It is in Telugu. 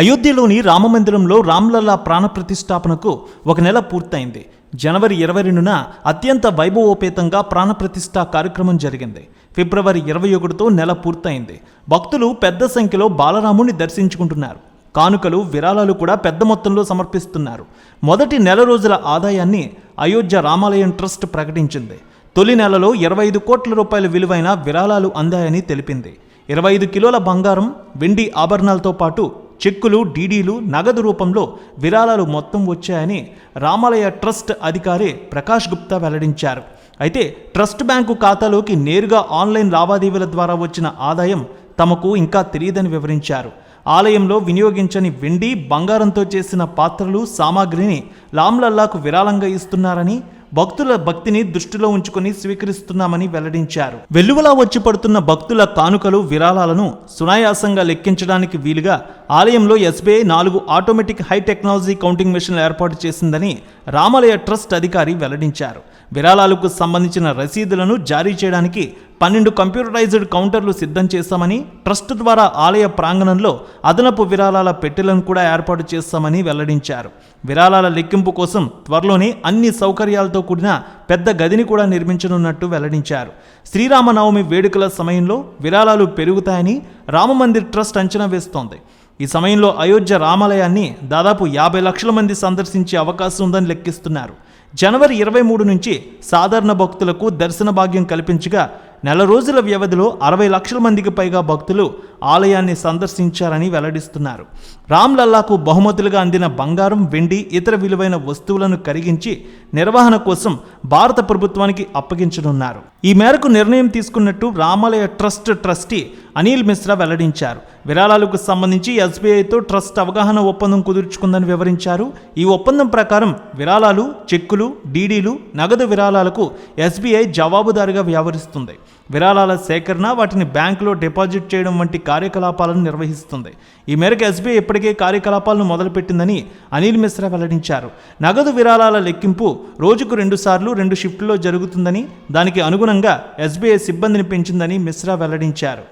అయోధ్యలోని రామమందిరంలో రామ్లల్లా ప్రాణప్రతిష్టాపనకు ఒక నెల పూర్తయింది. జనవరి ఇరవై రెండున అత్యంత వైభవోపేతంగా ప్రాణప్రతిష్ఠ కార్యక్రమం జరిగింది. ఫిబ్రవరి ఇరవై ఒకటితో నెల పూర్తయింది. భక్తులు పెద్ద సంఖ్యలో బాలరాముని దర్శించుకుంటున్నారు. కానుకలు విరాళాలు కూడా పెద్ద మొత్తంలో సమర్పిస్తున్నారు. మొదటి నెల రోజుల ఆదాయాన్ని అయోధ్య రామాలయం ట్రస్ట్ ప్రకటించింది. తొలి నెలలో ఇరవై ఐదు కోట్ల రూపాయల విలువైన విరాళాలు అందాయని తెలిపింది. ఇరవై ఐదు కిలోల బంగారం వెండి ఆభరణాలతో పాటు చెక్కులు డీడీలు నగదు రూపంలో విరాళాలు మొత్తం వచ్చాయని రామాలయ ట్రస్ట్ అధికారి ప్రకాష్ గుప్తా వెల్లడించారు. అయితే ట్రస్ట్ బ్యాంకు ఖాతాలోకి నేరుగా ఆన్లైన్ లావాదేవీల ద్వారా వచ్చిన ఆదాయం తమకు ఇంకా తెలియదని వివరించారు. ఆలయంలో వినియోగించని వెండి బంగారంతో చేసిన పాత్రలు సామాగ్రిని లామ్లల్లాకు విరాళంగా ఇస్తున్నారని భక్తుల భక్తిని దృష్టిలో ఉంచుకొని స్వీకరిస్తున్నామని వెల్లడించారు. వెల్లువలా వచ్చి పడుతున్న భక్తుల కానుకలు విరాళాలను సునాయాసంగా లెక్కించడానికి వీలుగా ఆలయంలో ఎస్బీఐ నాలుగు ఆటోమేటిక్ హై టెక్నాలజీ కౌంటింగ్ మెషిన్లు ఏర్పాటు చేసిందని రామాలయ ట్రస్ట్ అధికారి వెల్లడించారు. విరాళాలకు సంబంధించిన రసీదులను జారీ చేయడానికి పన్నెండు కంప్యూటరైజ్డ్ కౌంటర్లు సిద్ధం చేశామని ట్రస్ట్ ద్వారా ఆలయ ప్రాంగణంలో అదనపు విరాళాల పెట్టెలను కూడా ఏర్పాటు చేస్తామని వెల్లడించారు. విరాళాల లెక్కింపు కోసం త్వరలోనే అన్ని సౌకర్యాలతో కూడిన పెద్ద గదిని కూడా నిర్మించనున్నట్టు వెల్లడించారు. శ్రీరామనవమి వేడుకల సమయంలో విరాళాలు పెరుగుతాయని రామమందిర్ ట్రస్ట్ అంచనా వేస్తోంది. ఈ సమయంలో అయోధ్య రామాలయాన్ని దాదాపు యాభై లక్షల మంది సందర్శించే అవకాశం ఉందని లెక్కిస్తున్నారు. జనవరి ఇరవై మూడు నుంచి సాధారణ భక్తులకు దర్శన భాగ్యం కల్పించగా నెల రోజుల వ్యవధిలో అరవై లక్షల మందికి పైగా భక్తులు ఆలయాన్ని సందర్శించారని వెల్లడిస్తున్నారు. రామ్ లల్లాకు బహుమతులుగా అందిన బంగారం వెండి ఇతర విలువైన వస్తువులను కరిగించి నిర్వహణ కోసం భారత ప్రభుత్వానికి అప్పగించనున్నారు. ఈ మేరకు నిర్ణయం తీసుకున్నట్టు రామాలయ ట్రస్ట్ ట్రస్టీ అనిల్ మిశ్రా వెల్లడించారు. విరాళాలకు సంబంధించి ఎస్బీఐతో ట్రస్ట్ అవగాహన ఒప్పందం కుదుర్చుకుందని వివరించారు. ఈ ఒప్పందం ప్రకారం విరాళాలు చెక్కులు డీడీలు నగదు విరాళాలకు ఎస్బీఐ జవాబుదారిగా వ్యవహరిస్తుంది. విరాళాల సేకరణ వాటిని బ్యాంకులో డిపాజిట్ చేయడం వంటి కార్యకలాపాలను నిర్వహిస్తుంది. ఈ మేరకు ఎస్బీఐ ఇప్పటికే కార్యకలాపాలను మొదలుపెట్టిందని అనిల్ మిశ్రా వెల్లడించారు. నగదు విరాళాల లెక్కింపు రోజుకు రెండుసార్లు రెండు షిఫ్టుల్లో జరుగుతుందని దానికి అనుగుణంగా ఎస్బీఐ సిబ్బందిని పెంచిందని మిశ్రా వెల్లడించారు.